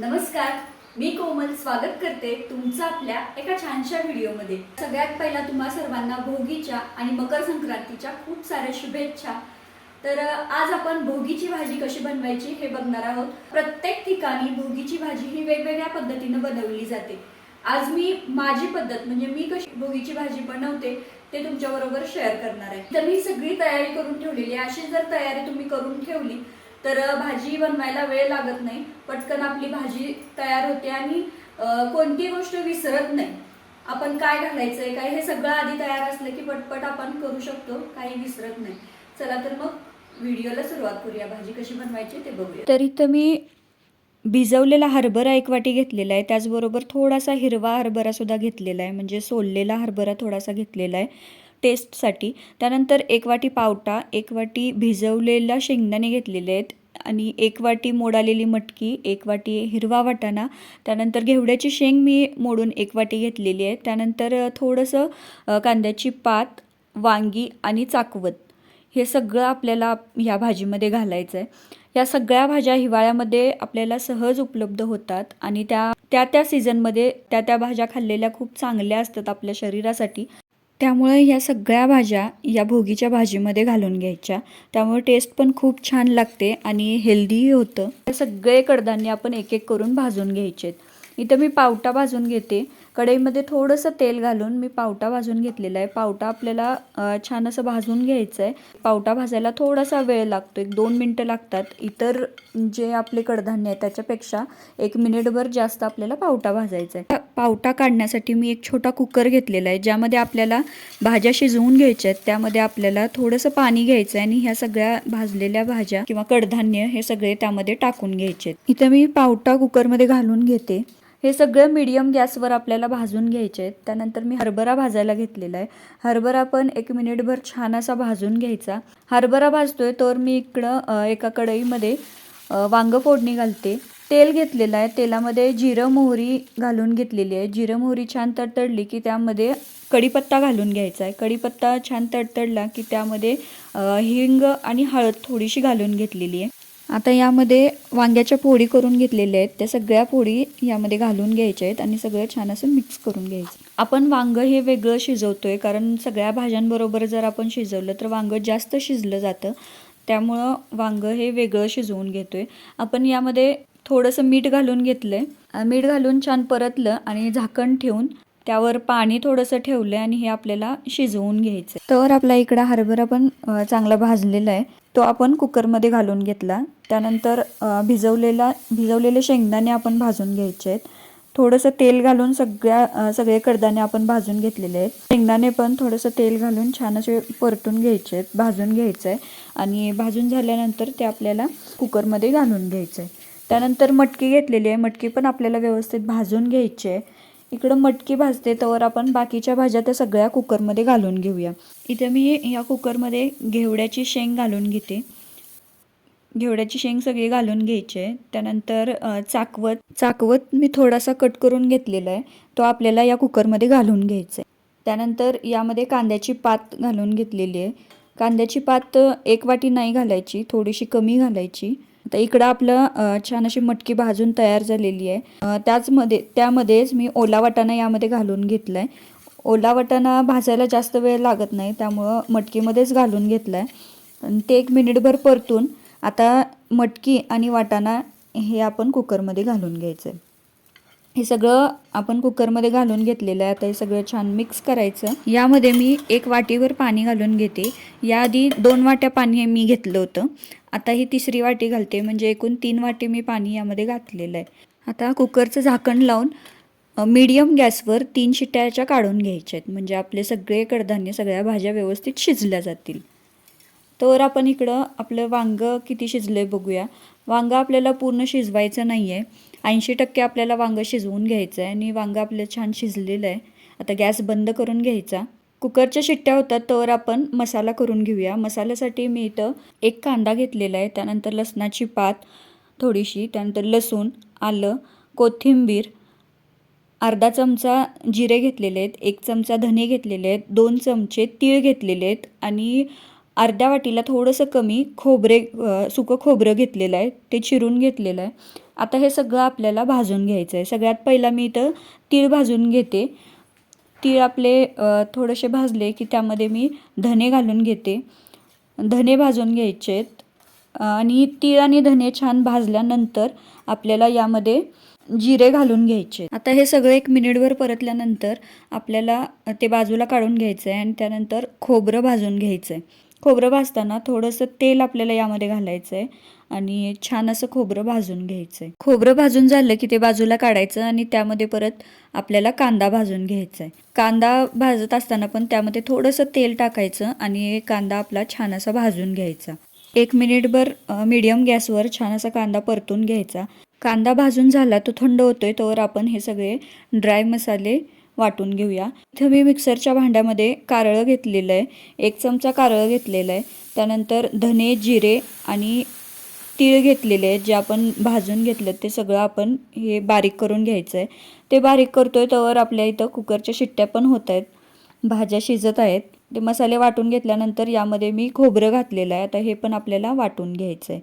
नमस्कार मी कोमल स्वागत करते तुमचं आपल्या एका छानशा व्हिडिओमध्ये. सगळ्यात पहिला तुम्हा सर्वांना भोगीच्या आणि मकर संक्रांतीच्या खूप साऱ्या शुभेच्छा. तर आज आपण भोगीची भाजी कशी बनवायची हे बघणार आहोत. प्रत्येक ठिकाणी भोगीची भाजी ही वेगवेगळ्या पद्धतीनं बनवली जाते. आज मी माझी पद्धत म्हणजे मी कशी भोगीची भाजी बनवते ते तुमच्या बरोबर शेअर करणार आहे. तर मी सगळी तयारी करून ठेवलेली अशी जर तयारी तुम्ही करून ठेवली तर भाजी बनवायला वेळ लागत नाही. पटकन आपली भाजी तयार होते आणि कोणती गोष्ट विसरत नाही. आपण काय घालायचंय काय हे सगळं आधी तयार असलं की पटपट आपण करू शकतो काही विसरत नाही. चला तर मग व्हिडिओला सुरुवात करूया. भाजी कशी बनवायची ते बघूया. तर इथं मी भिजवलेला हरभरा एक वाटी घेतलेला आहे. त्याचबरोबर थोडासा हिरवा हरभरासुद्धा घेतलेला आहे. म्हणजे सोललेला हरभरा थोडासा घेतलेला आहे. टेस्टसाठी. त्यानंतर एक वाटी पावटा एक वाटी भिजवलेला शेंगदाणे घेतलेले आहेत आणि एक वाटी मोडालेली मटकी एक वाटी हिरवा वाटाणा त्यानंतर घेवड्याची शेंग मी मोडून एक वाटी घेतलेली आहे. त्यानंतर थोडंसं कांद्याची पात वांगी आणि चाकवत हे सगळं आपल्याला ह्या भाजीमध्ये घालायचं आहे या सगळ्या भाज्या हिवाळ्यामध्ये आपल्याला सहज उपलब्ध होतात आणि त्या त्या त्या सीझनमध्ये त्या त्या भाज्या खाल्लेल्या खूप चांगल्या असतात आपल्या शरीरासाठी. त्यामुळे ह्या सगळ्या भाज्या या भोगीच्या भाजीमध्ये घालून घ्यायच्या. त्यामुळे टेस्ट पण खूप छान लागते आणि हेल्दीही होतं. हे सगळे कडधान्य आपण एक एक करून भाजून घ्यायचे इथं मी पावटा भाजून घेते. कढईमध्ये थोडंसं तेल घालून मी पावटा भाजून घेतलेला आहे. पावटा आपल्याला छान असं भाजून घ्यायचं आहे. पावटा भाजायला थोडासा वेळ लागतो एक दोन मिनटं लागतात. इतर जे आपले कडधान्य आहे त्याच्यापेक्षा एक मिनिटभर जास्त आपल्याला पावटा भाजायचा आहे. पावटा काढण्यासाठी मी एक छोटा कुकर घेतलेला आहे ज्यामध्ये आपल्याला भाज्या शिजवून घ्यायच्या आहेत. त्यामध्ये आपल्याला थोडंसं पाणी घ्यायचं आहे आणि ह्या सगळ्या भाजलेल्या भाज्या किंवा कडधान्य हे सगळे त्यामध्ये टाकून घ्यायचे आहेत. इथं मी पावटा कुकरमध्ये घालून घेते. हे सगळं मीडियम गॅसवर आपल्याला भाजून घ्यायचे आहेत. त्यानंतर मी हरभरा भाजायला घेतलेला आहे. हरभरा पण एक मिनिटभर छान असा भाजून घ्यायचा. हरभरा भाजतोय तर मी इकडं एका कढईमध्ये वांगं वांग फोडणी घालते. तेल घेतलेलं आहे. तेलामध्ये जिरं मोहरी घालून घेतलेली आहे. जिरं मोहरी छान तडतडली की त्यामध्ये कढीपत्ता घालून घ्यायचा आहे. कढीपत्ता छान तडतडला की त्यामध्ये हिंग आणि हळद थोडीशी घालून घेतलेली आहे. आता यामध्ये वांग्याच्या पोळी करून घेतलेल्या आहेत. त्या सगळ्या पोळी यामध्ये घालून घ्यायच्या आहेत आणि सगळं छान असं मिक्स करून घ्यायचं. आपण वांगं हे वेगळं शिजवतोय कारण सगळ्या भाज्यांबरोबर जर आपण शिजवलं तर वांगं जास्त शिजलं जातं. त्यामुळं वांगं हे वेगळं शिजवून घेतोय. आपण यामध्ये थोडंसं मीठ घालून घेतलंय. मीठ घालून छान परतलं आणि झाकण ठेवून त्यावर पाणी थोडंसं ठेवलं आणि हे आपल्याला शिजवून घ्यायचं तर आपला इकडं हरभरा पण चांगला भाजलेला आहे. तो आपण कुकरमध्ये घालून घेतला. त्यानंतर भिजवलेला भिजवलेले शेंगदाणे आपण भाजून घ्यायचे आहेत. थोडंसं तेल घालून सगळ्या सगळे कडदाणे आपण भाजून घेतलेले आहेत. शेंगदाणे पण थोडंसं तेल घालून छान असे परतून घ्यायचे आहेत भाजून घ्यायचं आहे आणि भाजून झाल्यानंतर ते आपल्याला कुकरमध्ये घालून घ्यायचं आहे त्यानंतर मटकी घेतलेली आहे. मटकी पण आपल्याला व्यवस्थित भाजून घ्यायची आहे. इकडं मटकी भाजते तर आपण बाकीच्या भाज्या त्या सगळ्या कुकरमध्ये घालून घेऊया. इथे मी या कुकरमध्ये घेवड्याची शेंग घालून घेते. घेवड्याची शेंग सगळी घालून घ्यायची आहे. त्यानंतर चाकवत चाकवत मी थोडासा कट करून घेतलेला आहे. तो आपल्याला या कुकरमध्ये घालून घ्यायचा आहे. त्यानंतर यामध्ये कांद्याची पात घालून घेतलेली आहे. कांद्याची पात एक वाटी नाही घालायची थोडीशी कमी घालायची. आता इकडं आपलं छान अशी मटकी भाजून तयार झालेली आहे. त्याचमध्ये त्यामध्येच मी ओला वाटाणा यामध्ये घालून घेतला आहे ओला वाटाणा भाजायला जास्त वेळ लागत नाही त्यामुळं मटकीमध्येच घालून घेतला आहे आणि ते एक मिनिटभर परतून आता मटकी आणि वाटाणा हे आपण कुकरमध्ये घालून घ्यायचं आहे हे सगळं आपण कुकरमध्ये घालून घेतलेलं आहे. आता हे सगळं छान मिक्स करायचं. यामध्ये मी एक वाटीवर पाणी घालून घेते. याआधी दोन वाट्या पाणी मी घेतलं होतं. आता ही तिसरी वाटी घालते म्हणजे एकूण तीन वाटी मी पाणी यामध्ये घातलेलं आहे. आता कुकरचं झाकण लावून मीडियम गॅसवर तीन शिट्ट्याच्या काढून घ्यायच्या आहेत. म्हणजे आपले सगळे कडधान्य सगळ्या भाज्या व्यवस्थित शिजल्या जातील. तर आपण इकडं आपलं वांगं किती शिजलं आहे बघूया. वांगं आपल्याला पूर्ण शिजवायचं नाही आहे ऐंशी टक्के आपल्याला वांगं शिजवून घ्यायचं आहे आणि वांगं आपलं छान शिजलेलं आहे. आता गॅस बंद करून घ्यायचा. कुकरच्या शिट्ट्या होतात तर आपण मसाला करून घेऊया. मसाल्यासाठी मी इथं एक कांदा घेतलेला आहे. त्यानंतर लसणाची पात थोडीशी त्यानंतर लसूण आलं कोथिंबीर अर्धा चमचा जिरे घेतलेले आहेत एक चमचा धने घेतलेले आहेत दोन चमचे तीळ घेतलेले आहेत आणि अर्ध्या वाटीला थोडंसं कमी खोबरे सुकं खोबरं घेतलेलं आहे. ते चिरून घेतलेलं आहे. आता हे सगळं आपल्याला भाजून घ्यायचं आहे. सगळ्यात पहिला मी इथं तीळ भाजून घेते. तीळ आपले थोडेसे भाजले की त्यामध्ये मी धने घालून घेते. धने भाजून घ्यायचे आहेत. आणि तीळ आणि धने छान भाजल्यानंतर आपल्याला यामध्ये जिरे घालून घ्यायचे आता हे सगळं एक मिनिटभर परतल्यानंतर आपल्याला ते बाजूला काढून घ्यायचं आहे आणि त्यानंतर खोबरं भाजून घ्यायचं आहे खोबरं भाजताना थोडंसं तेल आपल्याला यामध्ये घालायचं आहे आणि छान असं खोबरं भाजून घ्यायचं आहे खोबरं भाजून झालं की ते बाजूला काढायचं आणि त्यामध्ये परत आपल्याला कांदा भाजून घ्यायचा आहे कांदा भाजत असताना पण त्यामध्ये थोडंसं तेल टाकायचं आणि कांदा आपला छान असा भाजून घ्यायचा. एक मिनिटभर मीडियम गॅसवर छान असा कांदा परतून घ्यायचा. कांदा भाजून झाला तो थंड होतोय तोवर आपण हे सगळे ड्राय मसाले वाटून घेऊया. इथं मी मिक्सरच्या भांड्यामध्ये कारळं घेतलेलं आहे. एक चमचा कारळं घेतलेलं आहे. त्यानंतर धने जिरे आणि तीळ घेतलेले आहेत. जे आपण भाजून घेतलं ते सगळं आपण हे बारीक करून घ्यायचं आहे ते बारीक करतोय तोवर आपल्या इथं कुकरच्या शिट्ट्या पण होत आहेत. भाज्या शिजत आहेत. ते मसाले वाटून घेतल्यानंतर यामध्ये मी खोबरं घातलेलं आहे. आता हे पण आपल्याला वाटून घ्यायचं आहे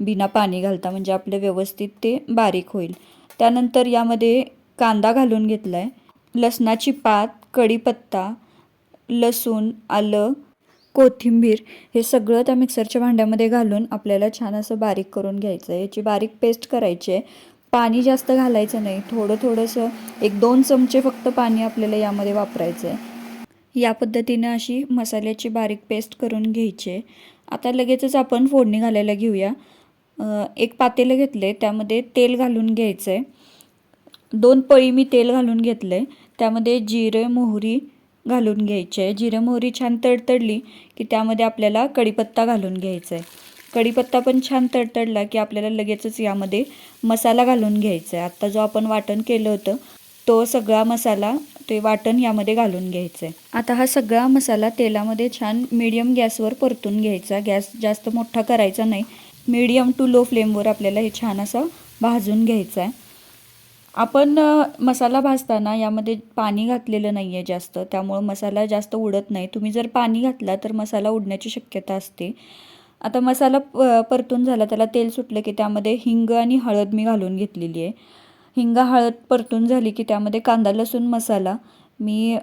बिना पाणी घालता म्हणजे आपलं व्यवस्थित ते बारीक होईल. त्यानंतर यामध्ये कांदा घालून घेतला आहे लसणाची पात कढीपत्ता लसूण आलं कोथिंबीर हे सगळं त्या मिक्सरच्या भांड्यामध्ये घालून आपल्याला छान असं बारीक करून घ्यायचं आहे याची बारीक पेस्ट करायची आहे पाणी जास्त घालायचं नाही. थोडं थोडंसं एक दोन चमचे फक्त पाणी आपल्याला यामध्ये वापरायचं आहे या पद्धतीनं अशी मसाल्याची बारीक पेस्ट करून घ्यायची आहे आता लगेचच आपण फोडणी घालायला घेऊया. एक पातेलं आहे त्यामध्ये तेल घालून घ्यायचं आहे दोन पळी मी तेल घालून घेतलं आहे त्यामध्ये जिरे मोहरी घालून घ्यायची. आहे जिरे मोहरी छान तडतडली की त्यामध्ये आपल्याला कढीपत्ता घालून घ्यायचा आहे कढीपत्ता पण छान तडतडला की आपल्याला लगेचच यामध्ये मसाला घालून घ्यायचा आहे आत्ता जो आपण वाटण केलं होतं तो सगळा मसाला ते वाटण यामध्ये घालून घ्यायचं आहे आता हा सगळा मसाला तेलामध्ये छान मीडियम गॅसवर परतून घ्यायचा. गॅस जास्त मोठा करायचा नाही. मीडियम टू लो फ्लेमवर आपल्याला हे छान असं भाजून घ्यायचं आहे आपण मसाला भाजताना यामध्ये पाणी घातलेलं नाही आहे जास्त. त्यामुळं मसाला जास्त उडत नाही. तुम्ही जर पाणी घातला तर मसाला उडण्याची शक्यता असते. आता मसाला प परतून झाला. त्याला तेल सुटलं की त्यामध्ये हिंग आणि हळद मी घालून घेतलेली आहे. हिंग हळद परतून झाली की त्यामध्ये कांदा लसूण मसाला मी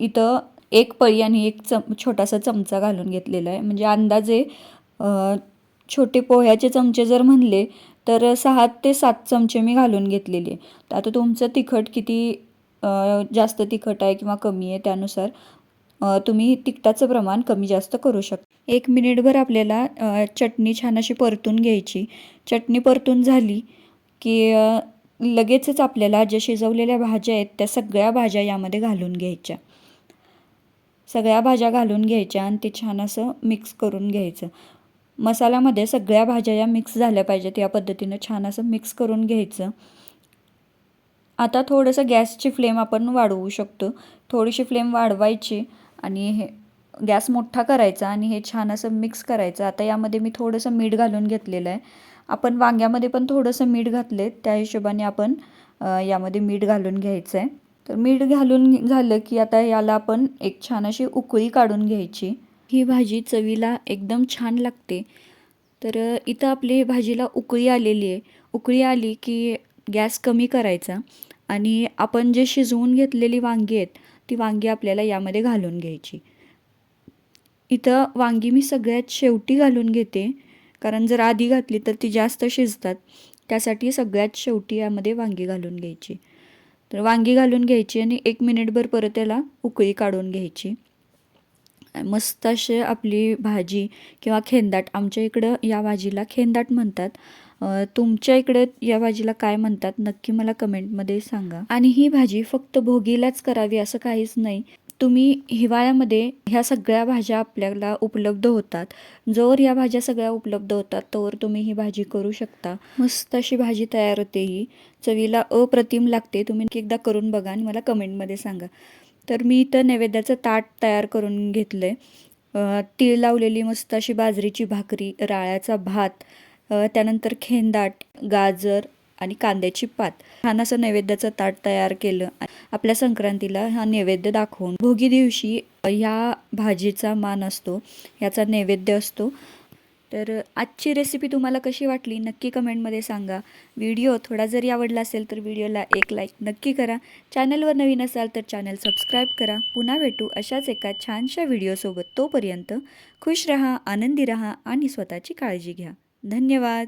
इथं एक पळी आणि एक चम छोटासा चमचा घालून घेतलेला आहे. म्हणजे अंदाजे छोटे पोह्याचे चमचे जर म्हणले तर सहा ते सात चमचे मी घालून घेतलेले. आता तुमचं तिखट किती जास्त तिखट आहे किंवा कमी आहे त्यानुसार तुम्ही तिखटाचं प्रमाण कमी जास्त करू शकता. एक मिनिटभर आपल्याला चटणी छान अशी परतून घ्यायची. चटणी परतून झाली की लगेचच आपल्याला ज्या शिजवलेल्या भाज्या आहेत त्या सगळ्या भाज्या यामध्ये घालून घ्यायच्या. सगळ्या भाज्या घालून घ्यायच्या आणि ते छान असं मिक्स करून घ्यायचं. मसाल्यामध्ये सगळ्या भाज्या या मिक्स झाल्या पाहिजेत. या पद्धतीनं छान असं मिक्स करून घ्यायचं. आता थोडंसं गॅसची फ्लेम आपण वाढवू शकतो. थोडीशी फ्लेम वाढवायची आणि हे गॅस मोठा करायचा आणि हे छान असं मिक्स करायचं. आता यामध्ये मी थोडंसं मीठ घालून घेतलेलं आहे. आपण वांग्यामध्ये पण थोडंसं मीठ घातले त्या हिशोबाने आपण यामध्ये मीठ घालून घ्यायचं आहे. तर मीठ घालून झालं की आता याला आपण एक छान अशी उकळी काढून घ्यायची. ही भाजी चवीला एकदम छान लागते. तर इथं आपली भाजीला उकळी आलेली आहे. उकळी आली की गॅस कमी करायचा आणि आपण जे शिजवून घेतलेली वांगी आहेत ती वांगी आपल्याला यामध्ये घालून घ्यायची. इथं वांगी मी सगळ्यात शेवटी घालून घेते. कारण जर आधी घातली तर ती जास्त शिजतात. त्यासाठी सगळ्यात शेवटी यामध्ये वांगी घालून घ्यायची. तर वांगी घालून घ्यायची आणि एक मिनिटभर परत त्याला उकळी काढून घ्यायची. मस्त अशी आपली भाजी किंवा खेंदाट आमच्या इकडं या भाजीला खेंदाट म्हणतात. तुमच्या इकडे या भाजीला काय म्हणतात नक्की मला कमेंटमध्ये सांगा. आणि ही भाजी फक्त भोगीलाच करावी असं काहीच नाही. तुम्ही हिवाळ्यामध्ये ह्या सगळ्या भाज्या आपल्याला उपलब्ध होतात. जोवर या भाज्या सगळ्या उपलब्ध होतात तोवर तुम्ही ही भाजी करू शकता. मस्त अशी भाजी तयार होते ही. चवीला अप्रतिम लागते. तुम्ही एकदा करून बघा आणि मला कमेंटमध्ये सांगा. तर मी इथं नैवेद्याचं ताट तयार करून घेतलं आहे तीळ लावलेली मस्त अशी बाजरीची भाकरी राळ्याचा भात त्यानंतर खेंदाट गाजर आणि कांद्याची पात. छान असं नैवेद्याचं ताट तयार केलं. आपल्या संक्रांतीला हा नैवेद्य दाखवून भोगी दिवशी ह्या भाजीचा मान असतो याचा नैवेद्य असतो. तर आजची रेसिपी तुम्हाला कशी वाटली नक्की कमेंटमध्ये सांगा. व्हिडिओ थोडा जरी आवडला असेल तर व्हिडिओला एक लाईक नक्की करा. चॅनलवर नवीन असाल तर चॅनल सबस्क्राईब करा. पुन्हा भेटू अशाच एका छानशा व्हिडिओसोबत तोपर्यंत खुश रहा आनंदी रहा आणि स्वतःची काळजी घ्या. धन्यवाद.